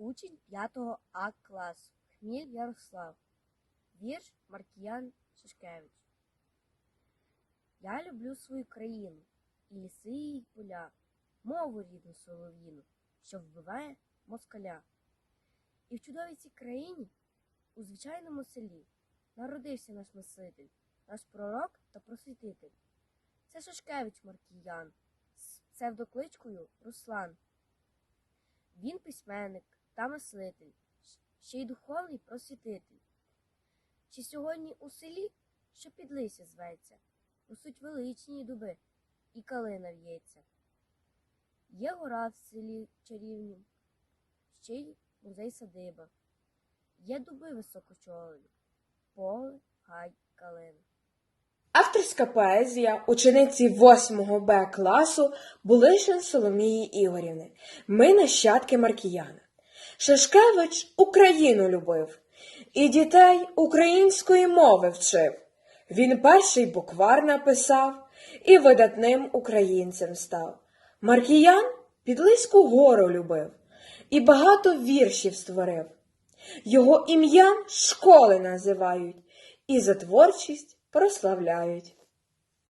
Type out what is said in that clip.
Учень 5 А класу. Хміль Ярослав. Вірш Маркіян Шишкевич. Я люблю свою країну, і ліси, і поля, мову рідну солов'їну, що вбиває москаля. І в чудовій цій країні, у звичайному селі, народився наш Мислитель, наш пророк та просвітитель. Це Шишкевич Маркіян з псевдокличкою Руслан. Він письменник та мислитель, ще й духовний просвітитель. Чи сьогодні у селі, що під лися зветься, ростуть величні дуби, і калина в'ється. Є гора в селі чарівні, ще й музей садиба. Є дуби високочолові, поле, гай, калина. Авторська поезія учениці 8 Б класу Булишин Соломії Ігорівни. Ми нащадки Маркіяна. Шишкевич Україну любив і дітей української мови вчив. Він перший буквар написав і видатним українцем став. Маркіян Підлиську гору любив і багато віршів створив. Його ім'ям школи називають і за творчість прославляють.